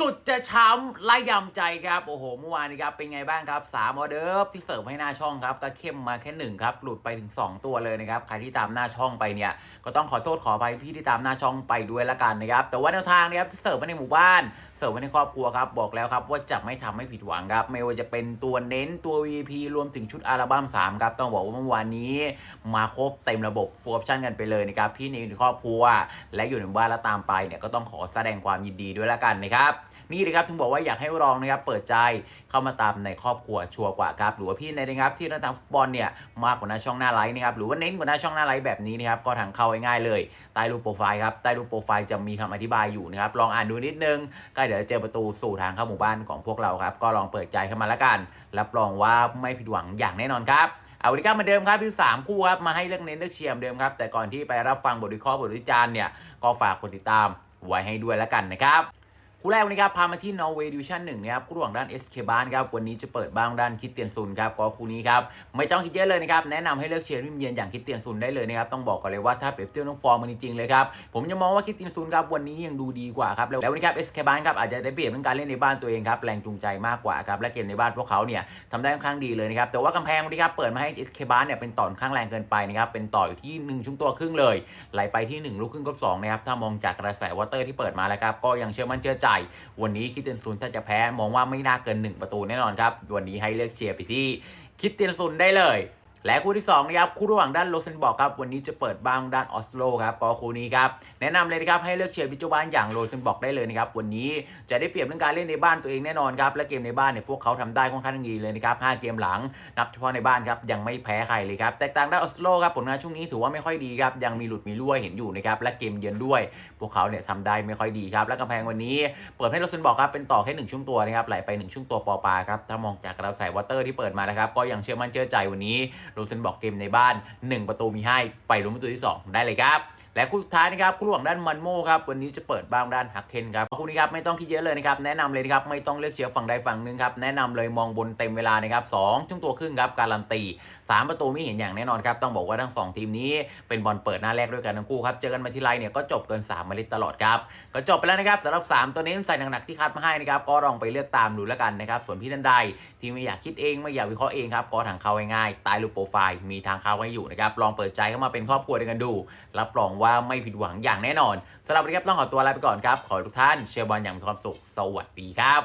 สุดจะช้ำไล่ยำใจครับโอ้โหเมื่อวานนี้ครับเป็นไงบ้างครับสามออเดิร์ฟที่เสิร์ฟให้หน้าช่องครับก็เข้มมาแค่หนึ่งครับหลุดไปถึง 2 ตัวเลยนะครับใครที่ตามหน้าช่องไปเนี่ยก็ต้องขอโทษขออภัยพี่ที่ตามหน้าช่องไปด้วยละกันนะครับแต่ว่าแนวทางนะครับที่เสิร์ฟมาในหมู่บ้าน เสิร์ฟไว้ในครอบครัวครับบอกแล้วครับว่าจะไม่ทำให้ผิดหวังครับไม่ว่าจะเป็นตัวเน้นตัว VP รวมถึงชุดอัลบั้ม3ครับต้องบอกว่าเมื่อวานนี้มาครบเต็มระบบฟูออปชั่นกันไปเลยนะครับพี่ในครอบครัว และอยู่ในบ้านแล้วตามไปเนี่ยก็ต้องขอแสดงความยินดีด้วยละกันนะครับนี่เลยครับถึงบอกว่าอยากให้ลองนะครับเปิดใจเข้ามาตามในครอบครัวชัวร์กว่าครับหรือว่าพี่ในนะครับที่เล่นทางฟุตบอลเนี่ยมากกว่าหน้าช่องหน้าไลฟ์นะครับหรือว่าเน้นกว่าหน้าช่องหน้าไลฟ์แบบนี้นะครับก็ทางเข้าง่ายๆเลยใต้รูปโปรไฟล์ครับใต้รูปโปรไฟล์จะมีคำอธิบายอยู่นะครับลองอ่านดูนิดนึงก็เดี๋ยวจะเจอประตูสู่ทางเข้าหมู่บ้านของพวกเราครับก็ลองเปิดใจเข้ามาแล้วกัน รับรองว่าไม่ผิดหวังอย่างแน่นอนครับเอาวันนี้ครับเหมาเดิมครับพี่สามคู่ครับมาให้เลือกเน้นเลือกเชียร์เหมือนเดิมครับแต่ก่อนที่ไปรับฟังบทวิเคราะห์บทวิจารณ์เนี่ยก็ฝากกดติดตามไว้ให้ด้วยแล้วกันนะครับ คู่แรกวันนี้ครับพามาที่นอร์เวย์ดิวิชั่นหนึ่งนะครับคู่ระหว่างด้านเอสเคบานครับวันนี้จะเปิดบ้างด้านคิดเตียนซุนครับก็คู่นี้ครับไม่ต้องคิดเยอะเลยนะครับแนะนำให้เลือกเชียร์ริมเยือนอย่างคิดเตียนซุนได้เลยนะครับต้องบอกก่อนเลยว่าถ้าเปรียบเทียบน้องฟอร์มมันจริงๆเลยครับผมยังมองว่าคิดเตียนซุนครับวันนี้ยังดูดีกว่าครับแล้ววันนี้ครับเอสเคบานครับอาจจะได้เปรียบเรื่องการเล่นในบ้านตัวเองครับแรงจูงใจมากกว่าครับและเกมในบ้านพวกเขาเนี่ยทำได้ค่อนข้างดีเลยนะครับแต่ว่ากำแพงวันนี้ครับเปิดมาให้เอสเคบานเนี่ยเป็นต่อนข้างแรงเกินไปนะครับเป็นต่ออยู่ที่1ช่วงตัวครึ่งเลยไหลไปที่1ลูกครึ่งกับ2นะครับถ้ามองจากกระแสวอเตอร์ที่เปิดมาแล้วครับก็ยังเชื่อมั่นเชื่อใจวันนี้คิดเตียนซุนถ้าจะแพ้มองว่าไม่น่าเกิน 1 ประตูแน่นอนครับ วันนี้ให้เลือกเชียร์ไปที่คิดเตียนซุนได้เลย และคู่ที่2นะครับคู่ระหว่างด้านโรเซนบอกครับวันนี้จะเปิดบ้างด้านออสโลครับก็คู่นี้ครับแนะนำเลยนะครับให้เลือกเชียร์พิจบ้านอย่างโรเซนบอกได้เลยนะครับวันนี้จะได้เปรียบเรื่องการเล่นในบ้านตัวเองแน่นอนครับและเกมในบ้านเนี่ยพวกเขาทำได้ค่อนข้างดีเลยนะครับ5เกมหลังนับเฉพาะในบ้านครับยังไม่แพ้ใครเลยครับแตกต่างด้านออสโลครับผลงานช่วงนี้ถือว่าไม่ค่อยดีครับยังมีหลุดมีรั่วเห็นอยู่นะครับและเกมเยือนด้วย พวกเขาเนี่ยทำได้ไม่ค่อยดีครับและกำแพงวันนี้เปิดให้โรเซนบอกครับเป็นต่อแค่หนึ่งช่วงตัวนะครับไหลไปหนึ่งช่วงตัวปอปาครับถ้ามองจากกระแสวอเตอร์ที่เปิดมานะครับก็ยังเชื่อมั่นเชื่อใจวันนี้โรเซนบอกเกมในบ้าน 1 ประตูมีให้ไปลุ้นประตูที่ 2 ได้เลยครับ และคู่สุดท้ายนะครับคู่ระหว่างด้านมันโมครับวันนี้จะเปิดบ้างด้านฮักเคนครับคู่นี้ครับไม่ต้องคิดเยอะเลยนะครับแนะนำเลยนะครับไม่ต้องเลือกเชียร์ฝั่งใดฝั่งหนึ่งครับแนะนำเลยมองบนเต็มเวลานะครับสองช่วงตัวครึ่งครับการันตีสามประตูไม่เห็นอย่างแน่นอนครับต้องบอกว่าทั้งสองทีมนี้เป็นบอลเปิดหน้าแรกด้วยกันทั้งคู่ครับเจอกันมาทีไรเนี่ยก็จบเกิน3มาลิตตลอดครับก็จบไปแล้วนะครับสำหรับ 3 ตัวนี้ใส่หนักๆที่คัดมาให้นะครับก็ลองไปเลือกตามดูแล้วกันนะครับส่วนพี่ท่านใดที่ไม่อยากคิดเองไม่อยากวิเคราะห์เองครับก็ทางเข้าง่ายๆใต้รูปโปรไฟล์มีทางเข้าไว้อยู่นะครับลองเปิดใจเข้ามาเป็นครอบครัวด้วกันดู รับรองว่าไม่ผิดหวังอย่างแน่นอนสำหรับวันนี้ครับต้องขอตัวลาไปก่อนครับ ขอทุกท่านเชียร์บอลอย่างมีความสุข สวัสดีครับ